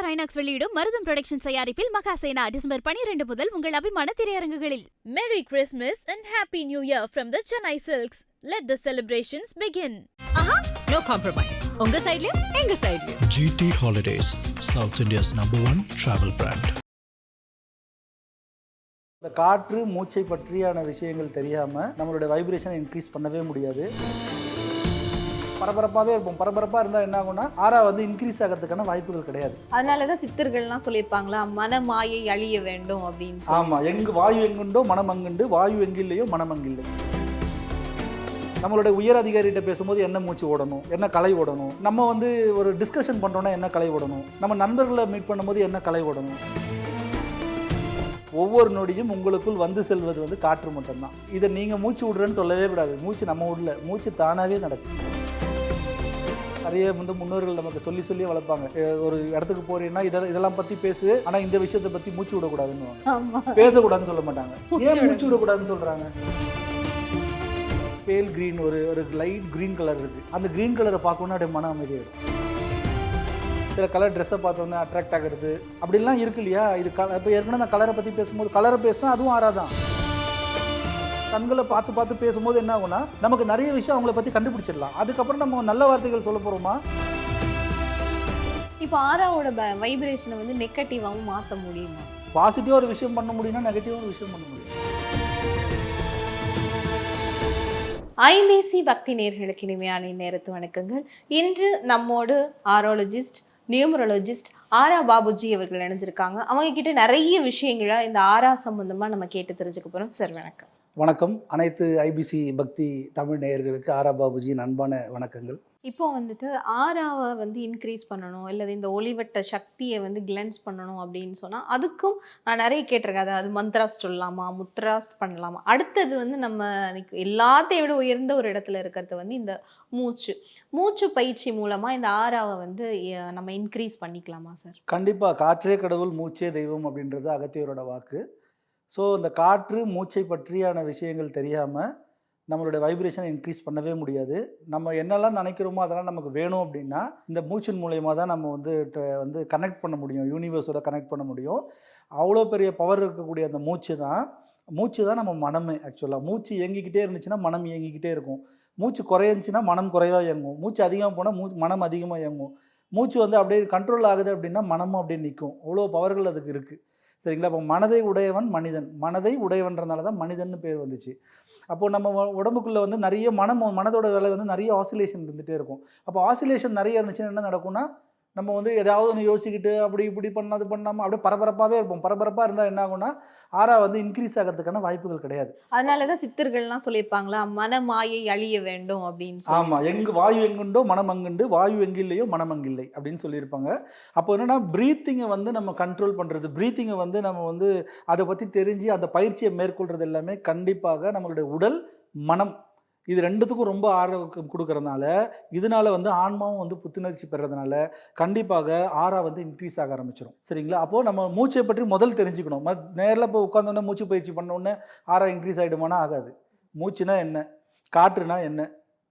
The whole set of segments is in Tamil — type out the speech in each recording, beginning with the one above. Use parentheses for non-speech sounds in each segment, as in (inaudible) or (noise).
விஜயா ரைனாக்ஸ் வெளியிடும் மருதம் புரொடக்ஷன் தயாரிப்பில் மகாசேனா டிசம்பர் பனிரெண்டு முதல் உங்கள் அபிமான திரையரங்குகளில். Merry Christmas and happy new year from the Chennai Silks let the celebrations begin no compromise உங்க சைடுலயும் எங்க சைடுலயும் GT Holidays, South India's number one travel brand. இந்த காற்று மூச்சை பற்றியான விஷயங்கள் தெரியாமல் நம்மளுடைய வைப்ரேஷனை இன்க்ரீஸ் பண்ணவே முடியாது. பரபரப்பாகவே இருப்போம். பரபரப்பாக இருந்தால் என்ன ஆகும்னா ஆறா வந்து இன்க்ரீஸ் ஆகிறதுக்கான வாய்ப்புகள் கிடையாது. அதனால தான் சித்தர்கள்லாம் சொல்லியிருப்பாங்களா மனமாயை அழிய வேண்டும் அப்படின்னு ஆமாம் எங்கு வாயு எங்குண்டோ மனம் அங்குண்டு வாயு எங்கில்லையோ மனம் அங்கில்லை. நம்மளுடைய உயர் அதிகாரிகிட்ட பேசும்போது என்ன மூச்சு ஓடணும் என்ன கலை ஓடணும் நம்ம வந்து ஒரு டிஸ்கஷன் பண்ணுறோன்னா என்ன கலை ஓடணும் நம்ம நண்பர்களை மீட் பண்ணும்போது என்ன கலை ஓடணும். ஒவ்வொரு நொடியும் உங்களுக்குள் வந்து செல்வது வந்து காற்று மட்டும்தான். இதை நீங்கள் மூச்சு விடுறேன்னு சொல்லவே கூடாது. மூச்சு நம்ம விடல மூச்சு தானாகவே நடக்கும். நிறைய வந்து முன்னோர்கள் நமக்கு சொல்லி சொல்லி வளர்ப்பாங்க. ஒரு இடத்துக்கு போறீங்கன்னா இதெல்லாம் இதெல்லாம் பற்றி பேசு. ஆனால் இந்த விஷயத்தை பற்றி மூச்சு விடக்கூடாதுன்னு பேசக்கூடாதுன்னு சொல்ல மாட்டாங்க. ஏன் மூச்சு விடக்கூடாதுன்னு சொல்றாங்க? பேல் கிரீன் ஒரு ஒரு லைட் கிரீன் கலர் இருக்கு. அந்த கிரீன் கலரை பார்க்கணும்னா அப்படியே மன அமைதியாயிடும் சில கலர் ட்ரெஸ்ஸை பார்த்தோன்னே அட்ராக்ட் ஆகிறது. அப்படிலாம் இருக்கு இல்லையா? இது க இப்போ ஏற்கனவே நான் கலரை பற்றி பேசும்போது கலரை பேசினா அதுவும் ஆறாதான். கண்களை பார்த்து பார்த்து பேசும்போது என்ன ஆகும்னா நமக்கு நிறைய விஷயம் அவங்கள பற்றி கண்டுபிடிச்சிடலாம். அதுக்கப்புறம் நம்ம நல்ல வார்த்தைகள் சொல்ல போகிறோமா இப்போ ஆறாவோட வைப்ரேஷனை வந்து நெகட்டிவாகவும் மாற்ற முடியுமா? பாசிட்டிவாக ஒரு விஷயம் பண்ண முடியும்னா நெகட்டிவாக ஒரு விஷயம் பண்ண முடியும். ஐநேசி பக்தி நேர்களுக்கு இனிமையான நேரத்து வணக்கங்கள். இன்று நம்மோடு ஆரோலஜிஸ்ட் நியூமரோலஜிஸ்ட் ஆரா பாபுஜி அவர்கள் இணைஞ்சிருக்காங்க. அவங்க கிட்ட நிறைய விஷயங்களை இந்த ஆரா சம்பந்தமா நம்ம கேட்டு தெரிஞ்சுக்க போறோம். சார் வணக்கம். வணக்கம். அனைத்து ஐபிசி பக்தி தமிழ் நேயர்களுக்கு ஆரா பாபுஜியின் அன்பான வணக்கங்கள். இப்போ வந்துட்டு ஆறாவை வந்து இன்க்ரீஸ் பண்ணணும் இல்லை இந்த ஒளிவட்ட சக்தியை வந்து கிளென்ஸ் பண்ணணும் அப்படின்னு சொன்னால் அதுக்கும் நான் நிறைய கேட்டிருக்கேன். அதாவது மந்த்ராஸ் சொல்லலாமா முத்ராஸ் பண்ணலாமா? அடுத்தது வந்து நம்ம எல்லாத்தையும் விட உயர்ந்த ஒரு இடத்துல இருக்கிறது வந்து இந்த மூச்சு. மூச்சு பயிற்சி மூலமாக இந்த ஆறாவை வந்து நம்ம இன்க்ரீஸ் பண்ணிக்கலாமா சார் கண்டிப்பாக காற்றே கடவுள் மூச்சே தெய்வம் அப்படின்றது அகத்தியரோட வாக்கு. ஸோ இந்த காற்று மூச்சை பற்றியான விஷயங்கள் தெரியாமல் நம்மளுடைய வைப்ரேஷனை இன்க்ரீஸ் பண்ணவே முடியாது. நம்ம என்னெல்லாம் நினைக்கிறோமோ அதெல்லாம் நமக்கு வேணும் அப்படின்னா இந்த மூச்சின் மூலயமா தான் நம்ம வந்து வந்து கனெக்ட் பண்ண முடியும். யூனிவர்ஸோட கனெக்ட் பண்ண முடியும். அவ்வளோ பெரிய பவர் இருக்கக்கூடிய அந்த மூச்சு தான் மூச்சு தான் நம்ம மனமே ஆக்சுவலாக மூச்சு இயங்கிக்கிட்டே இருந்துச்சுன்னா மனம் இயங்கிக்கிட்டே இருக்கும். மூச்சு குறைஞ்சுன்னா மனம் குறைவாக இயங்கும். மூச்சு அதிகமாக போனால் மூ மனம் அதிகமாக இயங்கும். மூச்சு வந்து அப்படியே கண்ட்ரோல் ஆகுது அப்படின்னா மனமும் அப்படியே நிற்கும் அவ்வளோ பவர்கள் அதுக்கு இருக்குது சரிங்களா? அப்போ மனதை உடையவன் மனிதன். மனதை உடையவன்றனால தான் மனிதன்னு பேர் வந்துச்சு. அப்போது நம்ம உடம்புக்குள்ளே வந்து நிறைய மனம் மனதோட வேலை வந்து நிறைய ஆசிலேஷன் இருந்துகிட்டே இருக்கும். அப்போ ஆசிலேஷன் நிறைய இருந்துச்சுன்னா என்ன நடக்கும்னா நம்ம வந்து ஏதாவது ஒன்று யோசிக்கிட்டு அப்படி இப்படி பண்ணாது பண்ணாமல் அப்படியே பரபரப்பாகவே இருப்போம். பரபரப்பாக இருந்தால் என்ன ஆகும்னா ஆறா வந்து இன்க்ரீஸ் ஆகிறதுக்கான வாய்ப்புகள் கிடையாது. அதனால தான் சித்தர்கள்லாம் சொல்லியிருப்பாங்களா மனமாயை அழிய வேண்டும் அப்படின்னு ஆமாம் எங்கு வாயு எங்குண்டோ மனம் அங்குண்டு வாயு எங்கில்லையோ மனம் அங்கில்லை அப்படின்னு சொல்லியிருப்பாங்க. அப்போ என்னன்னா ப்ரீத்திங்கை வந்து நம்ம கண்ட்ரோல் பண்ணுறது ப்ரீத்திங்கை வந்து நம்ம வந்து அதை பற்றி தெரிஞ்சு அந்த பயிற்சியை மேற்கொள்கிறது எல்லாமே கண்டிப்பாக நம்மளுடைய உடல் மனம் இது ரெண்டுத்துக்கும் ரொம்ப ஆரோக்கியம் கொடுக்கறதுனால இதனால வந்து ஆன்மாவும் வந்து புத்துணர்ச்சி பெறதுனால கண்டிப்பாக ஆறா வந்து இன்க்ரீஸ் ஆக ஆரம்பிச்சிடும் சரிங்களா? அப்போது நம்ம மூச்சை பற்றி முதல் தெரிஞ்சுக்கணும். மத் நேரில் இப்போ உட்காந்தோடனே மூச்சு பயிற்சி பண்ண உடனே ஆறா இன்க்ரீஸ் ஆகிடுமானா ஆகாது. மூச்சுனா என்ன? காற்றுனா என்ன?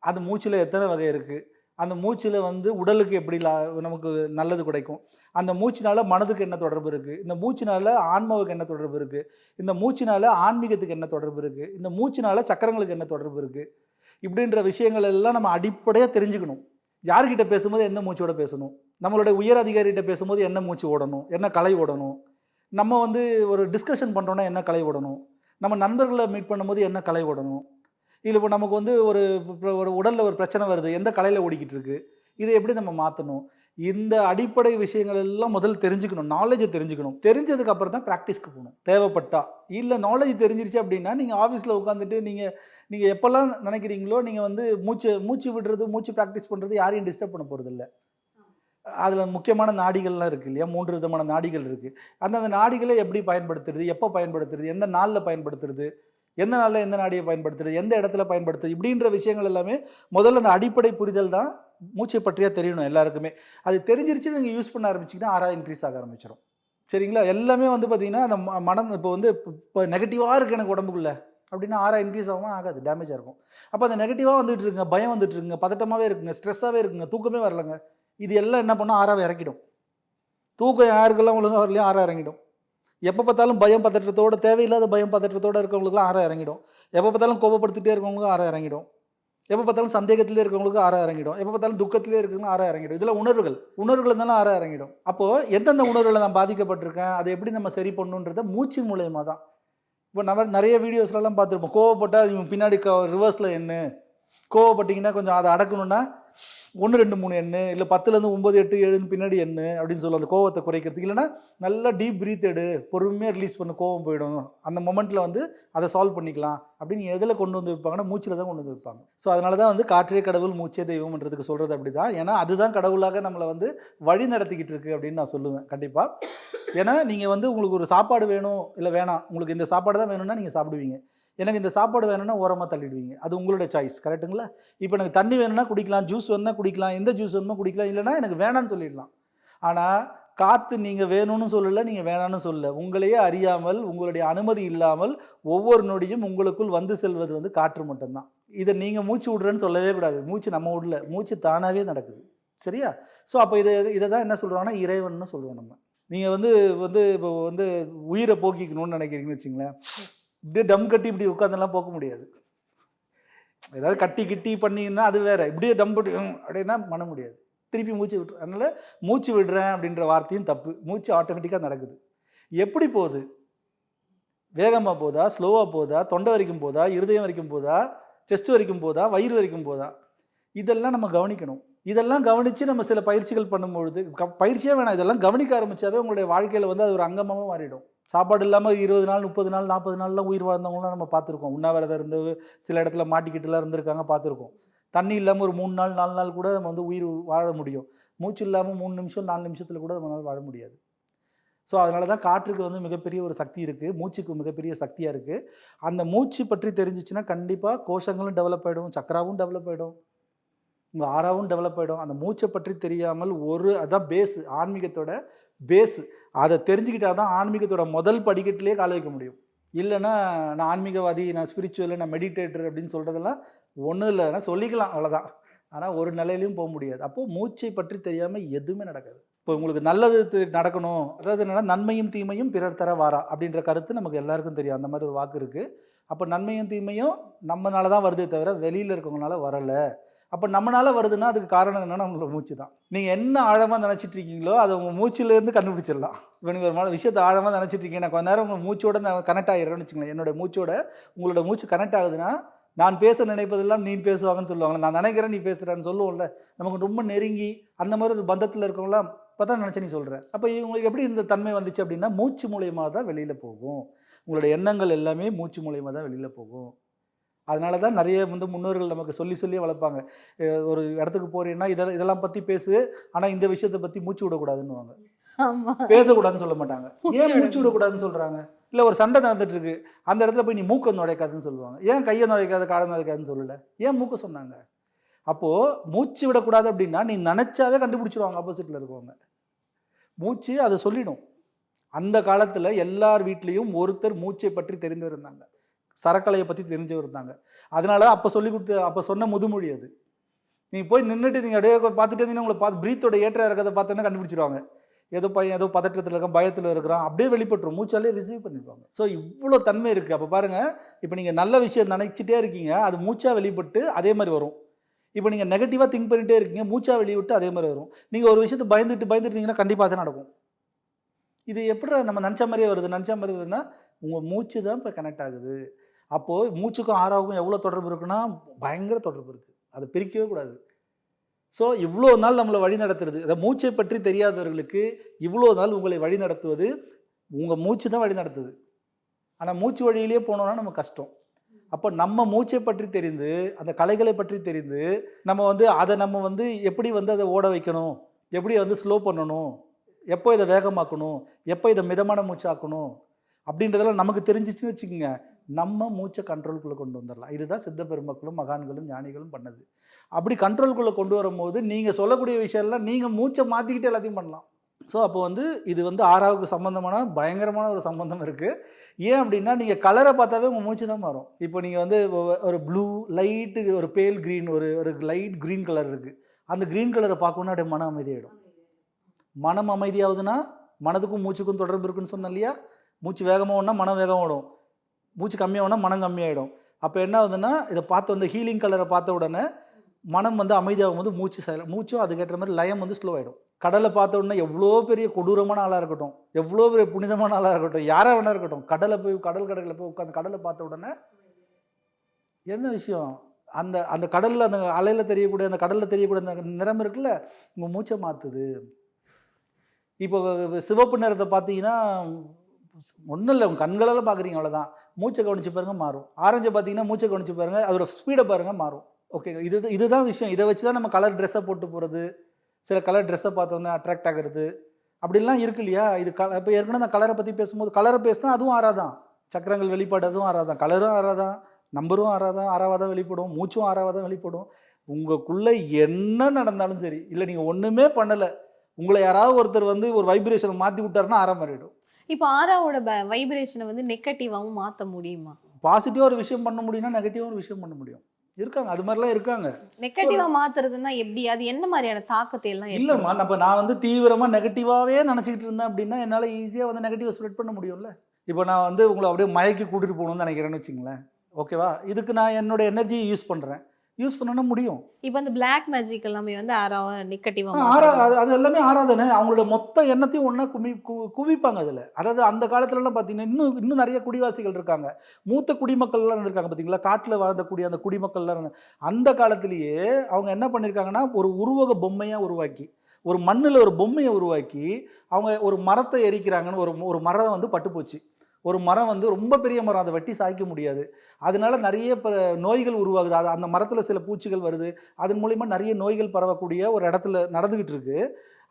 அந்த மூச்சில் எத்தனை வகை இருக்குது அந்த மூச்சில் வந்து உடலுக்கு எப்படி லா நமக்கு நல்லது கிடைக்கும்? அந்த மூச்சினால் மனதுக்கு என்ன தொடர்பு இருக்குது இந்த மூச்சினால் ஆன்மாவுக்கு என்ன தொடர்பு இருக்குது இந்த மூச்சினால் ஆன்மீகத்துக்கு என்ன தொடர்பு இருக்குது இந்த மூச்சினால் சக்கரங்களுக்கு என்ன தொடர்பு இருக்குது இப்படின்ற விஷயங்கள் எல்லாம் நம்ம அடிப்படையாக தெரிஞ்சுக்கணும். யார்கிட்ட பேசும்போது எந்த மூச்சோட பேசணும்? நம்மளுடைய உயர் அதிகாரிகிட்ட பேசும்போது என்ன மூச்சு ஓடணும்? என்ன கலை ஓடணும்? நம்ம வந்து ஒரு டிஸ்கஷன் பண்ணுறோன்னா என்ன கலை ஓடணும்? நம்ம நண்பர்களை மீட் பண்ணும்போது என்ன கலை ஓடணும்? இல்லை இப்போ நமக்கு வந்து ஒரு இப்போ ஒரு உடலில் ஒரு பிரச்சனை வருது எந்த கலையில் ஓடிக்கிட்டு இருக்கு? இதை எப்படி நம்ம மாற்றணும் இந்த அடிப்படை விஷயங்கள் எல்லாம் முதல்ல தெரிஞ்சுக்கணும் நாலேஜை தெரிஞ்சுக்கணும். தெரிஞ்சதுக்கு அப்புறம் தான் ப்ராக்டிஸ்க்கு போகணும். தேவைப்பட்டா. இல்லை நாலேஜ் தெரிஞ்சிருச்சு அப்படின்னா நீங்கள் ஆஃபீஸில் உட்காந்துட்டு நீங்கள் நீங்கள் எப்போல்லாம் நினைக்கிறீங்களோ நீங்கள் வந்து மூச்சு மூச்சு விடுறது மூச்சு ப்ராக்டிஸ் பண்ணுறது யாரையும் டிஸ்டர்ப் பண்ண போகிறதில்ல அதில் முக்கியமான நாடிகள்லாம் இருக்குது இல்லையா? மூன்று விதமான நாடிகள் இருக்குது அந்தந்த நாடிகளை எப்படி பயன்படுத்துறது எப்போ பயன்படுத்துறது எந்த நாளில் பயன்படுத்துறது எந்த நாளில் எந்த நாடியை பயன்படுத்துறது எந்த இடத்துல பயன்படுத்துறது இப்படின்ற விஷயங்கள் எல்லாமே முதல்ல அந்த அடிப்படை புரிதல் தான் மூச்சை பற்றியாக தெரியணும் எல்லாருக்குமே. அது தெரிஞ்சிருச்சு நீங்கள் யூஸ் பண்ண ஆரம்பிச்சிங்கன்னா ஆறா இன்க்ரீஸ் ஆக ஆரம்பிச்சிடும் சரிங்களா? எல்லாமே வந்து பார்த்தீங்கன்னா அந்த ம- மனம் இப்போ வந்து இப்போ நெகட்டிவாக இருக்குது எனக்கு உடம்புக்குள்ள. அப்படின்னா ஆறா இன்க்ரீஸ் ஆகாமல் ஆகாது. டேமேஜாக இருக்கும். அப்போ அந்த நெகட்டிவாக வந்துட்டு இருக்குங்க பயம் வந்துட்டு இருக்குங்க பதட்டமாகவே இருக்குங்க ஸ்ட்ரெஸ்ஸாகவே இருக்குங்க தூக்கமே வரலங்க. இது எல்லாம் என்ன பண்ணால் ஆறாவை இறக்கிடும். தூக்கம் யாருக்கெல்லாம் ஒழுங்காக வரலையும் ஆறாக இறங்கிடும். எப்போ பார்த்தாலும் பயம் பதற்றத்தோட தேவையில்லாத பயம் பதற்றத்தோட இருக்கவங்களுக்குலாம் ஆற இறங்கிடும். எப்போ பார்த்தாலும் கோபப்படுத்திட்டே இருக்கவங்களுக்கு ஆற இறங்கிடும். எப்போ பார்த்தாலும் சந்தேகத்திலே இருக்கவங்களுக்கு ஆற இறங்கிடும். எப்போ பார்த்தாலும் துக்கத்திலே இருக்கவங்க ஆற இறங்கிடும். இதில் உணர்வுகள் உணர்வுகள் தானே ஆற இறங்கிடும். அப்போது எந்தெந்த உணர்வுகளை நான் பாதிக்கப்பட்டிருக்கேன் அதை எப்படி நம்ம சரி பண்ணணுன்றத மூச்சு மூலயமா தான். இப்போ நம்ம நிறைய வீடியோஸ்லலாம் பார்த்துருப்போம். கோவப்பட்டால் இவன் பின்னாடி க ரிவர்ஸில் என்ன? கோவப்பட்டிங்கன்னா கொஞ்சம் அதை அடக்கணும்னா ஒன்று ரெண்டு மூணு எண்ணு இல்லை பத்துலேருந்து ஒம்பது எட்டு ஏழுன்னு பின்னாடி எண்ணு அப்படின்னு சொல்லி அந்த கோவத்தை குறைக்கிறதுக்கு. இல்லைன்னா நல்லா டீப் பிரீத் எடு பொறுமையாக ரிலீஸ் பண்ண கோவம் போயிடும். அந்த மொமெண்ட்டில் வந்து அதை சால்வ் பண்ணிக்கலாம் அப்படின்னு எதில் கொண்டு வந்து வைப்பாங்கன்னா மூச்சில் தான் கொண்டு வந்து வைப்பாங்க. ஸோ அதனால தான் வந்து காற்றே கடவுள் மூச்சே தெய்வம்ன்றதுக்கு சொல்கிறது அப்படி தான் ஏன்னா அதுதான் கடவுளாக நம்மளை வந்து வழி நடத்திக்கிட்டு இருக்கு அப்படின்னு நான் சொல்லுவேன் கண்டிப்பாக ஏன்னா நீங்கள் வந்து உங்களுக்கு ஒரு சாப்பாடு வேணும் இல்லை வேணாம் உங்களுக்கு இந்த சாப்பாடு தான் வேணும்னா நீங்கள் சாப்பிடுவீங்க. எனக்கு இந்த சாப்பாடு வேணும்னா ஓரமாக தள்ளிடுவீங்க. அது உங்களுடைய சாய்ஸ் கரெக்டுங்களா இப்போ எனக்கு தண்ணி வேணும்னா குடிக்கலாம் ஜூஸ் வேணும்னா குடிக்கலாம் எந்த ஜூஸ் வேணுமோ குடிக்கலாம் இல்லைன்னா எனக்கு வேணாம்னு சொல்லிடலாம். ஆனால் காற்று நீங்கள் வேணும்னு சொல்லலை நீங்கள் வேணாம்னு சொல்லல. உங்களையே அறியாமல் உங்களுடைய அனுமதி இல்லாமல் ஒவ்வொரு நொடியும் உங்களுக்குள் வந்து செல்வது வந்து காற்று மட்டும்தான். இதை நீங்கள் மூச்சு விடுறேன்னு சொல்லவே கூடாது. மூச்சு நம்ம விடல மூச்சு தானாகவே நடக்குது. சரியா? ஸோ அப்போ இதை இதை தான் என்ன சொல்கிறாங்கன்னா இறைவன்னு சொல்லுவோம் நம்ம. நீங்கள் வந்து வந்து இப்போ வந்து உயிரை போக்கிக்கணும்னு நினைக்கிறீங்கன்னு வச்சுங்களேன். இப்படியே டம் கட்டி இப்படி உட்காந்துலாம் போக முடியாது. ஏதாவது கட்டி கிட்டி பண்ணிங்கன்னா அது வேற. இப்படியே டம் கட்டி அப்படின்னா பண்ண முடியாது. திருப்பி மூச்சு விட்டு அதனால் மூச்சு விடுறேன் அப்படின்ற வார்த்தையும் தப்பு. மூச்சு ஆட்டோமேட்டிக்காக நடக்குது. எப்படி போகுது? வேகமாக போதா? ஸ்லோவாக போதா? தொண்டை வரைக்கும் போதா? இருதயம் வரைக்கும் போதா? செஸ்ட் வரைக்கும் போதா? வயிறு வரைக்கும் போதா? இதெல்லாம் நம்ம கவனிக்கணும். இதெல்லாம் கவனித்து நம்ம சில பயிற்சிகள் பண்ணும்பொழுது க- பயிற்சியே வேணாம். இதெல்லாம் கவனிக்க ஆரம்பிச்சாவே உங்களுடைய வாழ்க்கையில் வந்து அது ஒரு அங்கமாக மாறிடும். சாப்பாடு இல்லாமல் இருபது நாள் முப்பது நாள் நாற்பது நாள்லாம் உயிர் வாழ்ந்தவங்களாம் நம்ம பார்த்துருக்கோம். உண்ணாவிரதம் இருந்து சில இடத்துல மாட்டிக்கிட்டுலாம் இருந்திருக்காங்க பார்த்துருக்கோம். தண்ணி இல்லாமல் ஒரு மூணு நாள் நாலு நாள் கூட நம்ம வந்து உயிர் வாழ முடியும். மூச்சு இல்லாமல் மூணு நிமிஷம் நாலு நிமிஷத்தில் கூட நம்மளால் வாழ முடியாது. ஸோ அதனால தான் காற்றுக்கு வந்து மிகப்பெரிய ஒரு சக்தி இருக்குது மூச்சுக்கு மிகப்பெரிய சக்தியாக இருக்குது அந்த மூச்சு பற்றி தெரிஞ்சிச்சுன்னா கண்டிப்பாக கோஷங்களும் டெவலப் ஆகிடும் சக்கராவும் டெவலப் ஆகிடும் உங்கள் ஆறாவும் டெவலப் ஆகிடும் அந்த மூச்சை பற்றி தெரியாமல் ஒரு அதான் பேஸு ஆன்மீகத்தோட பேஸு அதை தெரிஞ்சுக்கிட்டா தான் ஆன்மீகத்தோட முதல் படிக்கட்டிலே கால வைக்க முடியும். இல்லைன்னா நான் ஆன்மீகவாதி நான் ஸ்பிரிச்சுவல் நான் மெடிடேட்டர் அப்படின்னு சொல்கிறதெல்லாம் ஒன்றும் இல்லை. சொல்லிக்கலாம் அவ்வளோதான் ஆனால் ஒரு நிலையிலையும் போக முடியாது. அப்போது மூச்சை பற்றி தெரியாமல் எதுவுமே நடக்காது. இப்போ உங்களுக்கு நல்லது நடக்கணும். அதாவது என்னென்னா நன்மையும் தீமையும் பிறர் தர வாரா அப்படின்ற கருத்து நமக்கு எல்லாருக்கும் தெரியும். அந்த மாதிரி ஒரு வாக்கு இருக்குது அப்போ நன்மையும் தீமையும் நம்மனால தான் வருதே தவிர வெளியில் இருக்கவங்களால வரலை. அப்போ நம்மனால வருதுன்னா அதுக்கு காரணம் என்னென்னா நம்மளோட மூச்சு தான் நீங்கள் என்ன ஆழமாக நினச்சிட்டு இருக்கீங்களோ அதை உங்கள் மூச்சிலேருந்து கண்டுபிடிச்சிடலாம். இப்போ நீங்கள் ஒரு மா- விஷயத்தை ஆழமாக நினச்சிட்டு இருக்கீங்க நான் கொஞ்ச நேரம் உங்கள் மூச்சோட நான் கனெக்ட் ஆகிடுறேன்னு வச்சுக்கோங்களேன். என்னோட மூச்சோட உங்களோட மூச்சு கனெக்ட் ஆகுதுன்னா நான் பேச நினைப்பதெல்லாம் நீ பேசுவாங்கன்னு சொல்லுவாங்க நான் நினைக்கிறேன் நீ பேசுகிறேன்னு சொல்லுவோம்ல நமக்கு ரொம்ப நெருங்கி அந்த மாதிரி ஒரு பந்தத்தில் இருக்கவங்களாம் இப்போ தான் நினச்சி நீ சொல்கிற அப்போ இவங்களுக்கு எப்படி இந்த தன்மை வந்துச்சு அப்படின்னா மூச்சு மூலியமாக தான் வெளியில் போகும். உங்களோட எண்ணங்கள் எல்லாமே மூச்சு மூலியமாக தான் வெளியில் போகும். அதனால தான் நிறைய வந்து முன்னோர்கள் நமக்கு சொல்லி சொல்லி வளர்ப்பாங்க. ஒரு இடத்துக்கு போறீங்கன்னா இதெல்லாம் இதெல்லாம் பற்றி பேசு ஆனால் இந்த விஷயத்தை பற்றி மூச்சு விடக்கூடாதுன்னுவாங்க. பேசக்கூடாதுன்னு சொல்ல மாட்டாங்க. (laughs) ஏன் மூச்சு விடக்கூடாது. விடக்கூடாதுன்னு சொல்கிறாங்க இல்லை ஒரு சண்டை நடந்துட்டு இருக்கு அந்த இடத்துல போய் நீ மூக்கை நுழைக்காதுன்னு சொல்லுவாங்க. ஏன் கையை நுழைக்காது காலை நுழைக்காதுன்னு சொல்லல? ஏன் மூக்க சொன்னாங்க? அப்போது மூச்சு விடக்கூடாது அப்படின்னா நீ நினச்சாவே கண்டுபிடிச்சிருவாங்க ஆப்போசிட்டில் இருக்கவங்க. மூச்சு அதை சொல்லிடும். அந்த காலத்தில் எல்லார் வீட்லேயும் ஒருத்தர் மூச்சை பற்றி தெரிந்தவர் இருந்தாங்க. சரக்கலையை பற்றி தெரிஞ்சவர் இருந்தாங்க. அதனால அப்போ சொல்லி கொடுத்து அப்போ சொன்ன முதுமொழி அது. நீங்கள் போய் நின்றுட்டு நீங்கள் அப்படியே பார்த்துட்டு இருந்தீங்கன்னா உங்களை பார்த்து பிரீத்தோட ஏற்ற இறக்கிறத பார்த்தோன்னா கண்டுபிடிச்சிருவாங்க. ஏதோ பையன் ஏதோ பதற்றத்தில் இருக்கான் பயத்தில் இருக்கிறான் அப்படியே வெளிப்பட்டுரும். மூச்சாலே ரிசீவ் பண்ணிடுவாங்க. ஸோ இவ்வளோ தன்மை இருக்குது அப்போ பாருங்கள் இப்போ நீங்கள் நல்ல விஷயம் நினைச்சிட்டே இருக்கீங்க அது மூச்சா வெளிப்பட்டு அதே மாதிரி வரும். இப்போ நீங்கள் நெகட்டிவாக திங்க் பண்ணிகிட்டே இருக்கீங்க மூச்சா வெளிவிட்டு அதே மாதிரி வரும். நீங்கள் ஒரு விஷயத்தை பயந்துட்டு பயந்துட்டீங்கன்னா கண்டிப்பாக தான் நடக்கும். இது எப்படி நம்ம நினச்ச மாதிரியே வருது? நினச்ச மாதிரி வருதுன்னா உங்கள் மூச்சு தான் இப்போ கனெக்ட் ஆகுது. அப்போது மூச்சுக்கும் ஆறாவுக்கும் எவ்வளோ தொடர்பு இருக்குன்னா பயங்கர தொடர்பு இருக்குது அதை பிரிக்கவே கூடாது. ஸோ இவ்வளோ நாள் நம்மளை வழி நடத்துறது அதை மூச்சை பற்றி தெரியாதவர்களுக்கு இவ்வளோ நாள் உங்களை வழி நடத்துவது உங்கள் மூச்சு தான் வழி நடத்துது. ஆனால் மூச்சு வழியிலேயே போனோம்னா நம்ம கஷ்டம். அப்போ நம்ம மூச்சை பற்றி தெரிந்து அந்த கலைகளை பற்றி தெரிந்து நம்ம வந்து அதை நம்ம வந்து எப்படி வந்து அதை ஓட வைக்கணும் எப்படி வந்து ஸ்லோ பண்ணணும் எப்போ இதை வேகமாக்கணும் எப்போ இதை மிதமான மூச்சாக்கணும் அப்படின்றதெல்லாம் நமக்கு தெரிஞ்சிச்சுன்னு வச்சுக்கோங்க. நம்ம மூச்சை கண்ட்ரோல்குள்ளே கொண்டு வந்துடலாம். இதுதான் சித்த பெருமக்களும் மகான்களும் ஞானிகளும் பண்ணது. அப்படி கண்ட்ரோல்குள்ளே கொண்டு வரும்போது நீங்கள் சொல்லக்கூடிய விஷயம்லாம் நீங்கள் மூச்சை மாற்றிக்கிட்டு எல்லாத்தையும் பண்ணலாம். ஸோ அப்போ வந்து இது வந்து ஆறாவுக்கு சம்மந்தமான பயங்கரமான ஒரு சம்மந்தம் இருக்குது ஏன் அப்படின்னா நீங்கள் கலரை பார்த்தாவே உங்கள் மூச்சு தான் மாறும். இப்போ நீங்கள் வந்து ஒரு ப்ளூ லைட்டு ஒரு பேல் க்ரீன் ஒரு ஒரு லைட் க்ரீன் கலர் இருக்குது அந்த க்ரீன் கலரை பார்க்கணுன்னா அப்படியே மன அமைதியாகிடும் மனம் அமைதியாகுதுன்னா மனதுக்கும் மூச்சுக்கும் தொடர்பு இருக்குன்னு சொன்னேன் இல்லையா? மூச்சு வேகமாக ஓடனா மனம் வேகம் ஓடும். மூச்சு கம்மியாகனா மனம் கம்மியாயிடும். அப்போ என்ன ஆகுதுன்னா இதை பார்த்த வந்து ஹீலிங் கலரை பார்த்த உடனே மனம் வந்து அமைதியாகும் போது மூச்சு சைல மூச்சும் அதுக்கேற்ற மாதிரி லயம் வந்து ஸ்லோ ஆகிடும் கடலை பார்த்த உடனே எவ்வளோ பெரிய கொடூரமான ஆளாக இருக்கட்டும் எவ்வளோ பெரிய புனிதமான ஆளாக இருக்கட்டும் யாராக வேணா இருக்கட்டும் கடலை போய் கடல் கடலில் போய் உட்காந்து கடலை பார்த்த உடனே என்ன விஷயம்? அந்த அந்த கடலில் அந்த அலையில் தெரியக்கூடிய அந்த கடலில் தெரியக்கூடிய அந்த நிறம் இருக்குல்ல உங்கள் மூச்சை மாற்றுது இப்போ சிவப்பு நிறத்தை பார்த்தீங்கன்னா ஒன்றும் இல்லை உங்கள் கண்களால் பார்க்குறீங்க அவ்வளோதான் மூச்சை கவனிச்சு பாருங்க மாறும். ஆரஞ்சை பார்த்தீங்கன்னா மூச்சை கவனிச்சு பாருங்க அதோட ஸ்பீடை பாருங்க மாறும். ஓகே இது இதுதான் விஷயம். இதை வச்சு தான் நம்ம கலர் ட்ரெஸ்ஸை போட்டு போகிறது சில கலர் ட்ரெஸ்ஸை பார்த்தோன்னே அட்ராக்ட் ஆகிறது. அப்படிலாம் இருக்கு இல்லையா? இது க இப்போ ஏற்கனவே நான் கலரை பற்றி பேசும்போது கலரை பேசினா அதுவும் ஆறாதான் சக்கரங்கள் வெளிப்பாடு அதுவும் ஆறாதான் கலரும் ஆறாதான் நம்பரும் ஆறாதான் ஆறாவதான் வெளிப்படும்? மூச்சும் ஆறாவதான் வெளிப்படும்? உங்களுக்குள்ளே என்ன நடந்தாலும் சரி இல்லை நீங்கள் ஒன்றுமே பண்ணலை உங்களை யாராவது ஒருத்தர் வந்து ஒரு வைப்ரேஷனை மாற்றி விட்டாருன்னா ஆறாம் மாறிடும் இப்போ ஆறாவோட வைப்ரேஷனை வந்து நெகட்டிவாகவும் மாற்ற முடியுமா? பாசிட்டிவாக ஒரு விஷயம் பண்ண முடியும்னா நெகட்டிவாக ஒரு விஷயம் பண்ண முடியும். இருக்காங்க அது மாதிரிலாம் இருக்காங்க. நெகட்டிவா மாத்துறதுன்னா எப்படி? அது என்ன மாதிரியான தாக்கத்தை எல்லாம் இல்லைம்மா நம்ம நான் வந்து தீவிரமாக நெகட்டிவாகவே நினச்சிக்கிட்டு இருந்தேன் அப்படின்னா என்னால் ஈஸியாக வந்து நெகட்டிவ் ஸ்ப்ரெட் பண்ண முடியும்ல? இப்போ நான் வந்து உங்களை அப்படியே மயக்கி கூட்டிகிட்டு போகணும்னு நினைக்கிறேன்னு வச்சுங்களேன். ஓகேவா இதுக்கு நான் என்னோட எனர்ஜியை யூஸ் பண்ணுறேன் யூஸ் பண்ணனா முடியும். இப்போ அந்த பிளாக் மேஜிக் எல்லாமே வந்து ஆறாவா நெகட்டிவா ஆ, ஆறா அது அது எல்லாமே ஆராதனை அவங்களோட மொத்த எண்ணத்தையும் ஒன்றா குமி குவிப்பாங்க அதில். அதாவது அந்த காலத்துலலாம் பார்த்தீங்கன்னா இன்னும் இன்னும் நிறைய குடிவாசிகள் இருக்காங்க. மூத்த குடிமக்கள்லாம் இருந்திருக்காங்க பார்த்தீங்களா காட்டில் வாழ்ந்தக்கூடிய அந்த குடிமக்கள்லாம் இருந்தாங்க அந்த காலத்திலேயே அவங்க என்ன பண்ணியிருக்காங்கன்னா ஒரு உருவக பொம்மையாக உருவாக்கி ஒரு மண்ணில் ஒரு பொம்மையை உருவாக்கி அவங்க ஒரு மரத்தை எரிக்கிறாங்கன்னு ஒரு ஒரு மரம் வந்து பட்டு போச்சு ஒரு மரம் வந்து ரொம்ப பெரிய மரம் அதை வெட்டி சாய்க்க முடியாது. அதனால நிறைய இப்போ நோய்கள் உருவாகுது. அது அந்த மரத்தில் சில பூச்சிகள் வருது. அதன் மூலிமா நிறைய நோய்கள் பரவக்கூடிய ஒரு இடத்துல நடந்துக்கிட்டு இருக்கு.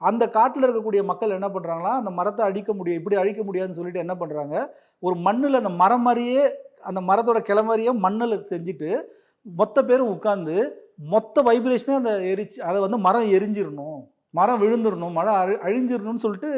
அந்த காட்டில் இருக்கக்கூடிய மக்கள் என்ன பண்ணுறாங்கன்னா அந்த மரத்தை அழிக்க முடியும் இப்படி அழிக்க முடியாதுன்னு சொல்லிட்டு என்ன பண்ணுறாங்க ஒரு மண்ணில் அந்த மரம் மாதிரியே அந்த மரத்தோட கிளமறியே மண்ணில் செஞ்சுட்டு மொத்த பேரும் உட்காந்து மொத்த வைப்ரேஷனே அந்த எரிச்சு அதை வந்து மரம் எரிஞ்சிடணும். மரம் விழுந்துடணும். மரம் அழி அழிஞ்சிடணும்னு சொல்லிட்டு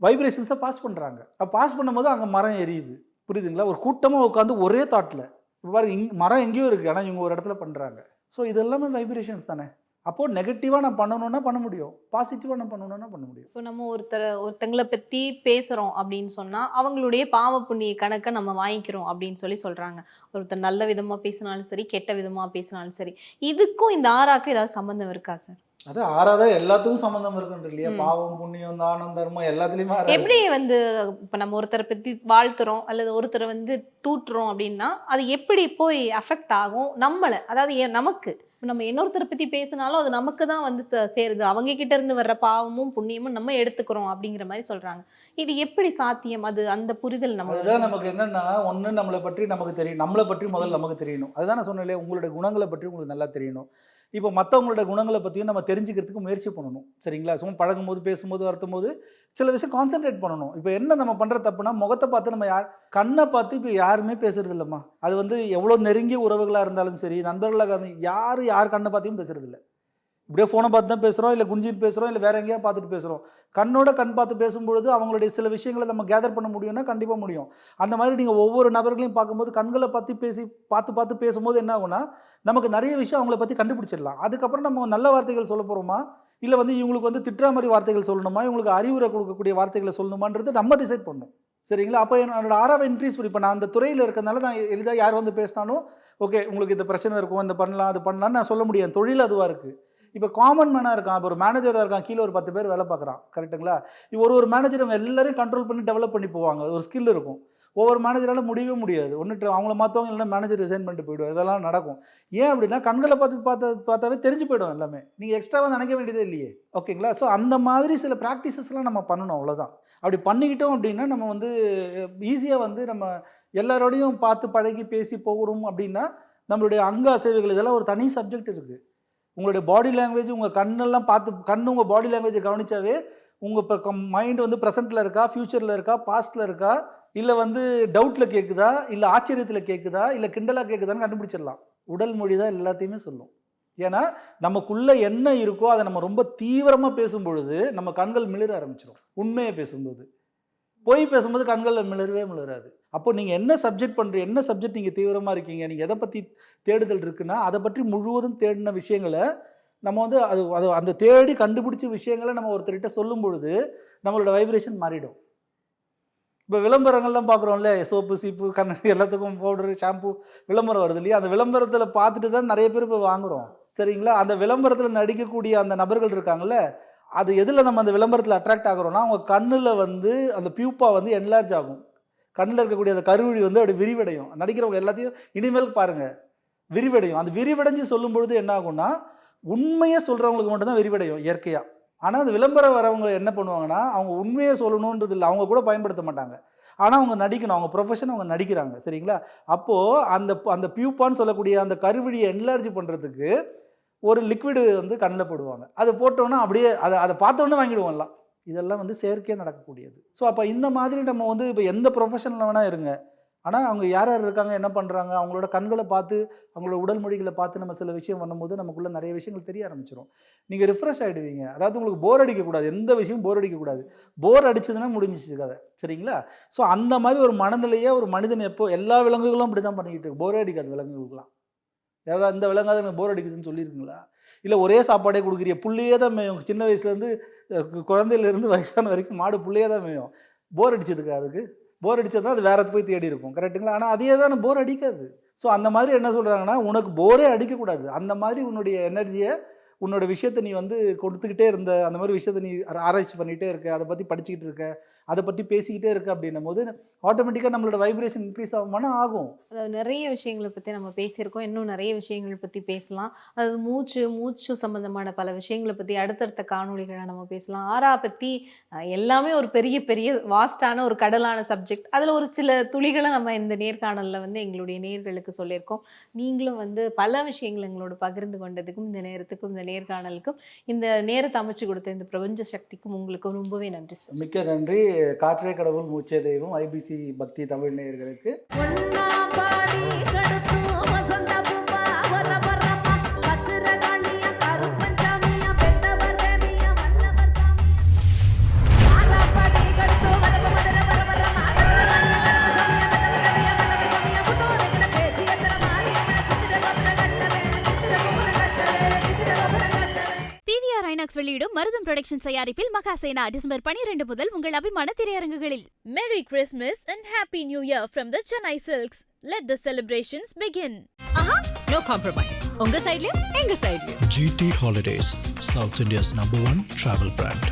வைப்ரேஷன்ஸை பாஸ் பண்ணுறாங்க அப்போ பாஸ் பண்ணும்போது அங்கே மரம் எரியுது. புரியுதுங்களா? ஒரு கூட்டமாக உட்காந்து ஒரே தாட்டில் இப்போ பாருங்க இங் மரம் எங்கேயோ இருக்குது ஆனால் இவங்க ஒரு இடத்துல பண்ணுறாங்க ஸோ இது எல்லாமே வைப்ரேஷன்ஸ் தானே. அப்போது நெகட்டிவாக நான் பண்ணணும்னா பண்ண முடியும். பாசிட்டிவாக நான் பண்ணணும்னா பண்ண முடியும். இப்போ நம்ம ஒருத்தர் ஒருத்தங்களை பற்றி பேசுகிறோம் அப்படின்னு சொன்னால் அவங்களுடைய பாவ புண்ணிய கணக்கை நம்ம வாங்கிக்கிறோம் அப்படின்னு சொல்லி சொல்கிறாங்க ஒருத்தர் நல்ல விதமாக பேசினாலும் சரி கெட்ட விதமாக பேசினாலும் சரி. இதுக்கும் இந்த ஆறாக்கும் ஏதாவது சம்மந்தம் இருக்கா சார் அது ஆறாத எல்லாத்துக்கும் சம்மந்தம் இருக்குன்ற இல்லையா. பாவம் புண்ணியம் தானம் தர்மம் எல்லாத்துலேயுமே. எப்படி வந்து இப்ப நம்ம ஒருத்தரை பத்தி வாழ்த்துறோம் அல்லது ஒருத்தரை வந்து தூட்டுறோம் அப்படின்னா அது எப்படி போய் அஃபெக்ட் ஆகும்? நம்மளை அதாவது நமக்கு. நம்ம இன்னொருத்தரை பத்தி பேசினாலும் அது நமக்கு தான் வந்து சேருது. அவங்க கிட்ட இருந்து வர்ற பாவமும் புண்ணியமும் நம்ம எடுத்துக்கிறோம் அப்படிங்கிற மாதிரி சொல்றாங்க. இது எப்படி சாத்தியம்? அது அந்த புரிதல் நம்ம அதுதான் நமக்கு என்னன்னா ஒன்று நம்மளை பற்றி நமக்கு தெரியும். நம்மளை பற்றி முதல்ல நமக்கு தெரியணும். அதுதான் நான் சொன்னேன் உங்களுடைய குணங்களை பற்றி உங்களுக்கு நல்லா தெரியணும். இப்போ மற்றவங்களோட குணங்களை பற்றியும் நம்ம தெரிஞ்சுக்கிறதுக்கு முயற்சி பண்ணணும். சரிங்களா? சும்மா பழகும்போது பேசும்போது வருத்தும் போது சில விஷயம் கான்சென்ட்ரேட் பண்ணணும். இப்போ என்ன நம்ம பண்ணுற தப்புனா முகத்தை பார்த்து நம்ம யார் கண்ணை பார்த்து இப்போ யாருமே பேசுறது இல்லைம்மா அது வந்து எவ்வளோ நெருங்கிய உறவுகளாக இருந்தாலும் சரி நண்பர்களாக இருந்தாலும் யார் யார் கண்ணை பார்த்தியும் பேசுறது இல்லை இப்படியே ஃபோனை பார்த்து தான் பேசுகிறோம் இல்லை குஞ்சின்னு பேசுகிறோம் இல்லை வேற எங்கேயா பார்த்துட்டு பேசுகிறோம் கண்ணோட கண் பார்த்து பேசும்பொழுது அவங்களுடைய சில விஷயங்களை நம்ம கேதர் பண்ண முடியும்னா கண்டிப்பாக முடியும். அந்த மாதிரி நீங்கள் ஒவ்வொரு நபர்களையும் பார்க்கும்போது கண்களை பற்றி பேசி பார்த்து பார்த்து பேசும்போது என்ன ஆகும்னா நமக்கு நிறைய விஷயம் அவங்கள பற்றி கண்டுபிடிச்சிடலாம். அதுக்கப்புறம் நம்ம நல்ல வார்த்தைகள் சொல்ல போகிறோமா இல்லை வந்து இவங்களுக்கு வந்து திட்டுற மாதிரி வார்த்தைகள் சொல்லணுமா? இவங்களுக்கு அறிவுரை கொடுக்கக்கூடிய வார்த்தைகளை சொல்லணுமான்றது நம்ம டிசைட் பண்ணணும் சரிங்களா? அப்போ என்னோட ஆறாவை இன்க்ரீஸ் பண்ணி இப்போ நான் அந்த துறையில் இருக்கிறதுனால நான் எளிதாக யார் வந்து பேசினாலும் ஓகே உங்களுக்கு இந்த பிரச்சனை இருக்கும் இந்த பண்ணலாம் அது பண்ணலாம்னு நான் சொல்ல முடியும். தொழில் அதுவாக இருக்குது இப்போ காமன் மேனாக இருக்கான் இப்போ ஒரு மேனேஜராக இருக்கான் கீழே ஒரு பத்து பேர் வேலை பார்க்குறான் கரெக்ட்டுங்களா இப்போ ஒரு ஒரு மேனேஜர் அவங்க எல்லாரையும் கண்ட்ரோல் பண்ணி டெவலப் பண்ணி போவாங்க. ஒரு ஸ்கில் இருக்கும். ஒவ்வொரு மேனேஜரால் முடியவே முடியாது. ஒன்று அவங்கள மாற்றவங்க இல்லைன்னா மேனேஜர் ரிசைன் பண்ணிட்டு போயிடுவாங்க. இதெல்லாம் நடக்கும். ஏன் அப்படின்னா கண்களை பார்த்து பார்த்து பார்த்தாவே தெரிஞ்சு போயிடும் எல்லாமே. நீங்கள் எக்ஸ்ட்ராவாக நினைக்க வேண்டியதே இல்லையே. ஓகேங்களா ஸோ அந்த மாதிரி சில ப்ராக்டிசஸ்லாம் நம்ம பண்ணணும் அவ்வளோதான் அப்படி பண்ணிக்கிட்டோம் அப்படின்னா நம்ம வந்து ஈஸியாக வந்து நம்ம எல்லாரோடையும் பார்த்து பழகி பேசி போகிறோம் அப்படின்னா நம்மளுடைய அங்க அசைவுகள் இதெல்லாம் ஒரு தனி சப்ஜெக்ட் இருக்குது உங்களுடைய பாடி லாங்குவேஜ் உங்கள் கண்ணெல்லாம் பார்த்து கண் உங்கள் பாடி லாங்குவேஜை கவனிச்சாவே உங்கள் இப்போ மைண்ட் வந்து ப்ரெசென்ட்டில் இருக்கா ஃப்யூச்சரில் இருக்கா பாஸ்ட்டில் இருக்கா இல்லை வந்து டவுட்டில் கேட்குதா இல்லை ஆச்சரியத்தில் கேட்குதா இல்லை கிண்டலாக கேட்குதான்னு கண்டுபிடிச்சிடலாம். உடல் மொழி தான் எல்லாத்தையுமே சொல்லும். ஏன்னா நமக்குள்ளே என்ன இருக்கோ அதை நம்ம ரொம்ப தீவிரமாக பேசும் பொழுது நம்ம கண்கள் மிளிர ஆரம்பிச்சிடும் உண்மையை பேசும்போது. போய் பேசும்போது கண்களில் மிளறவே மிளறாது அப்போ நீங்கள் என்ன சப்ஜெக்ட் பண்ணுறீங்க என்ன சப்ஜெக்ட் நீங்கள் தீவிரமாக இருக்கீங்க நீங்கள் எதை பற்றி தேடுதல் இருக்குன்னா அதை பற்றி முழுவதும் தேடின விஷயங்களை நம்ம வந்து அது அது அந்த தேடி கண்டுபிடிச்ச விஷயங்களை நம்ம ஒருத்தர்கிட்ட சொல்லும் பொழுது நம்மளோட வைப்ரேஷன் மாறிடும். இப்போ விளம்பரங்கள்லாம் பார்க்குறோம்ல சோப்பு சீப்பு கண்ணாடி எல்லாத்துக்கும் பவுடரு ஷாம்பு விளம்பரம் வருது இல்லையா? அந்த விளம்பரத்தில் பார்த்துட்டு தான் நிறைய பேர் இப்போ வாங்குறோம். சரிங்களா? அந்த விளம்பரத்தில் நடிக்கக்கூடிய அந்த நபர்கள் இருக்காங்கல்ல அது எதில் நம்ம அந்த விளம்பரத்தில் அட்ராக்ட் ஆகிறோம்னா அவங்க கண்ணில் வந்து அந்த பியூப்பா வந்து என்லார்ஜ் ஆகும். கண்ணில் இருக்கக்கூடிய அந்த கருவிழி வந்து அப்படி விரிவடையும். நடிக்கிறவங்க எல்லாத்தையும் இனிமேல் பாருங்கள் விரிவடையும். அந்த விரிவடைஞ்சு சொல்லும் பொழுது என்ன ஆகும்னா உண்மையை சொல்கிறவங்களுக்கு மட்டும்தான் விரிவடையும் இயற்கையாக ஆனால் அந்த விளம்பரம் வரவங்க என்ன பண்ணுவாங்கன்னா அவங்க உண்மையை சொல்லணுன்றது இல்லை. அவங்க கூட பயன்படுத்த மாட்டாங்க. ஆனால் அவங்க நடிக்கணும். அவங்க ப்ரொஃபஷன் அவங்க நடிக்கிறாங்க. சரிங்களா? அப்போது அந்த அந்த பியூப்பான்னு சொல்லக்கூடிய அந்த கருவிழியை என்லார்ஜ் பண்ணுறதுக்கு ஒரு லிக்விடு வந்து கண்ணில் போடுவாங்க. அதை போட்டோன்னா அப்படியே அதை அதை பார்த்தோன்னே வாங்கிடுவோம்லாம். இதெல்லாம் வந்து செயற்கையாக நடக்கக்கூடியது. ஸோ அப்போ இந்த மாதிரி நம்ம வந்து இப்போ எந்த ப்ரொஃபஷனில் வேணால் இருங்க. ஆனால் அவங்க யார் யார் இருக்காங்க என்ன பண்ணுறாங்க அவங்களோட கண்களை பார்த்து அவங்களோட உடல் மொழிகளை பார்த்து நம்ம சில விஷயம் பண்ணும்போது நமக்குள்ள நிறைய விஷயங்கள் தெரிய ஆரம்பிச்சிடும் நீங்கள் ரிஃப்ரெஷ் ஆகிடுவீங்க அதாவது உங்களுக்கு போர் அடிக்கக்கூடாது. எந்த விஷயமும் போர் அடிக்கக்கூடாது. போர் அடிச்சதுன்னா முடிஞ்சிச்சு கதை. சரிங்களா? ஸோ அந்த மாதிரி ஒரு மனநிலையே ஒரு மனிதன் எப்போ எல்லா விலங்குகளும் அப்படி தான் பண்ணிக்கிட்டு இருக்கு. போரே அடிக்காது விலங்குகளுக்குலாம் ஏதாவது இந்த விலங்காவது எனக்கு போர் அடிக்குதுன்னு சொல்லியிருக்கீங்களா இல்லை ஒரே சாப்பாடே கொடுக்குறிய புள்ளையே தான் மேயும். சின்ன வயசுலேருந்து குழந்தையிலேருந்து வயசான வரைக்கும் மாடு புள்ளையே தான் மேயும். போர் அடிச்சதுக்கு அதுக்கு? போர் அடிச்சது அது வேற போய் தேடி இருக்கும். கரெக்ட்டுங்களா ஆனால் அதே தான் போர் அடிக்காது. ஸோ அந்த மாதிரி என்ன சொல்கிறாங்கன்னா உனக்கு போரே அடிக்கக்கூடாது. அந்த மாதிரி உன்னுடைய எனர்ஜியை உன்னோட விஷயத்தை நீ வந்து கொடுத்துக்கிட்டே இருந்த அந்த மாதிரி விஷயத்தை நீ ஆராய்ச்சி பண்ணிகிட்டே இருக்க அதை பற்றி படிச்சுக்கிட்டு இருக்க அதை பற்றி பேசிக்கிட்டே இருக்க அப்படின்னும் போது ஆட்டோமேட்டிக்காக நம்மளோட வைப்ரேஷன் இன்க்ரீஸ் ஆகுமானா ஆகும். அதாவது நிறைய விஷயங்களை பற்றி நம்ம பேசியிருக்கோம் இன்னும் நிறைய விஷயங்கள் பற்றி பேசலாம். அதாவது மூச்சு மூச்சு சம்பந்தமான பல விஷயங்களை பற்றி அடுத்தடுத்த காணொளிகளை நம்ம பேசலாம். ஆரா பற்றி எல்லாமே ஒரு பெரிய பெரிய வாஸ்டான ஒரு கடலான சப்ஜெக்ட் அதில் ஒரு சில துளிகளை நம்ம இந்த நேர்காணலில் வந்து எங்களுடைய நேர்களுக்கு சொல்லியிருக்கோம். நீங்களும் வந்து பல விஷயங்கள் எங்களோட பகிர்ந்து கொண்டதுக்கும் இந்த நேரத்துக்கும் இந்த நேர்காணலுக்கும் இந்த நேரத்தை அமைச்சு கொடுத்த இந்த பிரபஞ்ச சக்திக்கும் உங்களுக்கு ரொம்பவே நன்றி சார். மிக்க நன்றி. காற்றே கடவுள் மூச்சே தெய்வம் ஐபிசி பக்தி தமிழ் நேயர்களுக்கு. மருதம் புரொடக்ஷன் தயாரிப்பில் மகாசேனா டிசம்பர் 12 முதல் உங்கள் அபிமான திரையரங்குகளில். Merry Christmas and happy new year from the Chennai Silks let the celebrations begin Aha no compromise உங்க சைடுலயும் எங்க சைடுலயும் GT Holidays, South India's number one travel brand.